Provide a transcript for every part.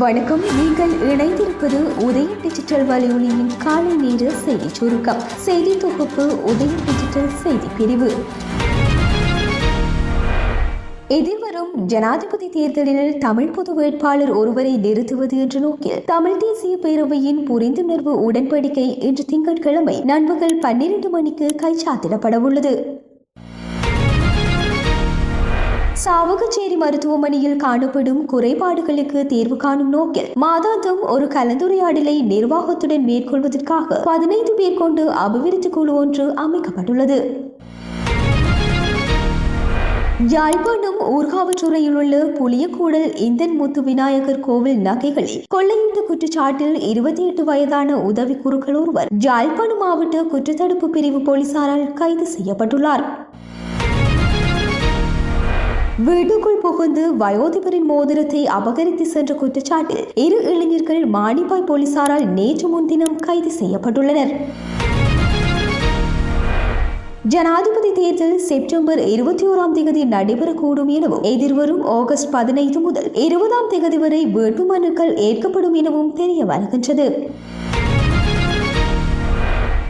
வணக்கம். நீங்கள் இணைந்திருப்பது உதய டிஜிட்டல் வலையொலியின் காலை நேர செய்தி சுருக்கம். செய்தி தொகுப்பு உதய டிஜிட்டல் செய்தி பிரிவு. எதிர்வரும் ஜனாதிபதி தேர்தலில் தமிழ் பொது வேட்பாளர் ஒருவரை நிறுத்துவது என்ற நோக்கில் தமிழ் தேசிய பேரவையின் புரிந்துணர்வு உடன்படிக்கை இன்று திங்கட்கிழமை நண்பகல் பன்னிரண்டு மணிக்கு கைச்சாத்திடப்பட உள்ளது சாவகச்சேரி மருத்துவமனையில் காணப்படும் குறைபாடுகளுக்கு தீர்வு காணும் நோக்கில் மாதாந்தம் ஒரு கலந்துரையாடலை நிர்வாகத்துடன் மேற்கொள்வதற்காக பதினைந்து பேர் கொண்டு அபிவிருத்தி குழு ஒன்று அமைக்கப்பட்டுள்ளது. யாழ்ப்பாணம் ஊர்காவற்றுறையில் உள்ள புளியக்கூடல் இந்தன் முத்து விநாயகர் கோவில் நகைகளில் கொள்ளையிட்ட குற்றச்சாட்டில் இருபத்தி எட்டு வயதான உதவி குருக்கள் ஒருவர் யாழ்ப்பாணம் மாவட்ட குற்றத்தடுப்பு பிரிவு போலீசாரால் கைது செய்யப்பட்டுள்ளார். வீட்டுக்குள் புகுந்து வயோதிபரின் மோதிரத்தை அபகரித்து சென்ற குற்றச்சாட்டில் இரு இளைஞர்கள் மானிப்பாய் போலீசாரால் நேற்று முன்தினம் கைது செய்யப்பட்டுள்ளனர். ஜனாதிபதி தேர்தல் செப்டம்பர் இருபத்தி ஓராம் தேதி நடைபெறக்கூடும் எனவும் எதிர்வரும் ஆகஸ்ட் பதினைந்து முதல் இருபதாம் தேதி வரை வேட்புமனுக்கள் ஏற்கப்படும் எனவும் தெரிய வருகின்றது.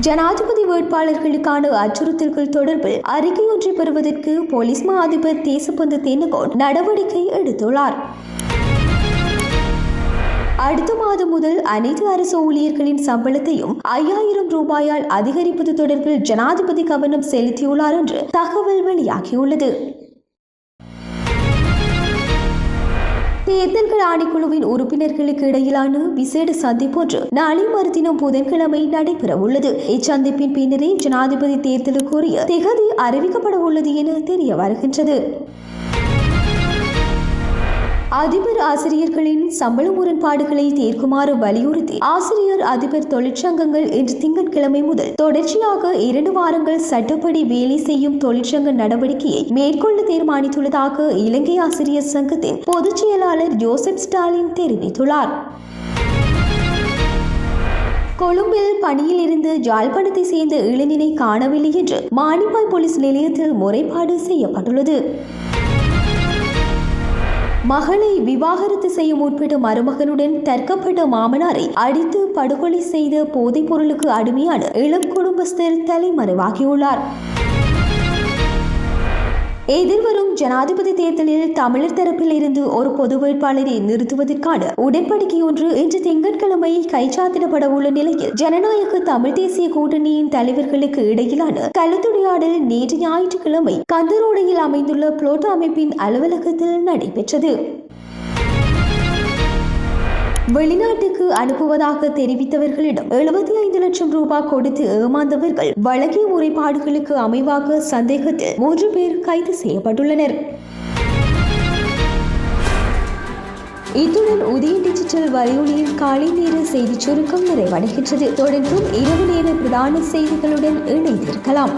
ஜனாதிபதி வேட்பாளர்களுக்கான அச்சுறுத்தல்கள் தொடர்பில் அறிக்கை ஒன்றை பெறுவதற்கு போலீஸ் மா அதிபர் தேசப்பந்து தென்னகோன் நடவடிக்கை எடுத்துள்ளார். அடுத்த மாதம் முதல் அனைத்து அரசு ஊழியர்களின் சம்பளத்தையும் ஐயாயிரம் ரூபாயால் அதிகரிப்பது தொடர்பில் ஜனாதிபதி கவனம் செலுத்தியுள்ளார் என்று தகவல் வெளியாகியுள்ளது. தேர்தல்கள் ஆணைக்குழுவின் உறுப்பினர்களுக்கு இடையிலான விசேட சந்திப்பு ஒன்று நாளை மறுதினம் புதன்கிழமை நடைபெற உள்ளது. இச்சந்திப்பின் பின்னரே ஜனாதிபதி தேர்தலுக்குரிய திகதி அறிவிக்கப்பட உள்ளது என தெரிய வருகின்றது. அதிபர் ஆசிரியர்களின் சம்பள முரண்பாடுகளை தீர்க்குமாறு வலியுறுத்தி ஆசிரியர் அதிபர் தொழிற்சங்கங்கள் இன்று திங்கட்கிழமை முதல் தொடர்ச்சியாக இரண்டு வாரங்கள் சட்டப்படி வேலை செய்யும் தொழிற்சங்க நடவடிக்கையை மேற்கொள்ள தீர்மானித்துள்ளதாக இலங்கை ஆசிரியர் சங்கத்தின் பொதுச் செயலாளர் ஜோசப் ஸ்டாலின் தெரிவித்துள்ளார். கொழும்பில் பணியில் இருந்து ஜாழ்ப்பாணத்தை சேர்ந்த இளைஞனை காணவில்லை என்று மானிப்பாய் போலீஸ் நிலையத்தில் முறைப்பாடு செய்யப்பட்டுள்ளது. மகளை விவாகரத்து செய்ய முற்பட்ட மருமகனுடன் தற்கப்பட்ட மாமனாரை அடித்து படுகொலை செய்த போதைப் பொருளுக்கு அடிமையான இளம் குடும்பஸ்தர் தலைமறைவாகியுள்ளார். எதிர்வரும் ஜனாதிபதி தேர்தலில் தமிழர் தரப்பில் இருந்து ஒரு பொது வேட்பாளரை நிறுத்துவதற்கான உடன்படிக்கை ஒன்று இன்று திங்கட்கிழமை கைச்சாத்திடப்பட உள்ள நிலையில் ஜனநாயக தமிழ் தேசிய கூட்டணியின் தலைவர்களுக்கு இடையிலான கலந்துரையாடல் நேற்று ஞாயிற்றுக்கிழமை கந்தரோடையில் அமைந்துள்ள புளோட்டோ அமைப்பின் அலுவலகத்தில் நடைபெற்றது. வெளிநாட்டுக்கு அனுப்புவதாக தெரிவித்தவர்களிடம் எழுபத்தி ஐந்து லட்சம் ரூபாய் கொடுத்து ஏமாந்தவர்கள் வழங்கிய முறைப்பாடுகளுக்கு அமைவாக சந்தேகத்தில் மூன்று பேர் கைது செய்யப்பட்டுள்ளனர். இத்துடன் உதய டிஜிட்டல் வலையொலியின் காலை நேர செய்திச் சுருக்கம் நிறைவடைகின்றது. தொடர்ந்தும் இரவு நேர பிரதான செய்திகளுடன் இணைந்திருக்கலாம்.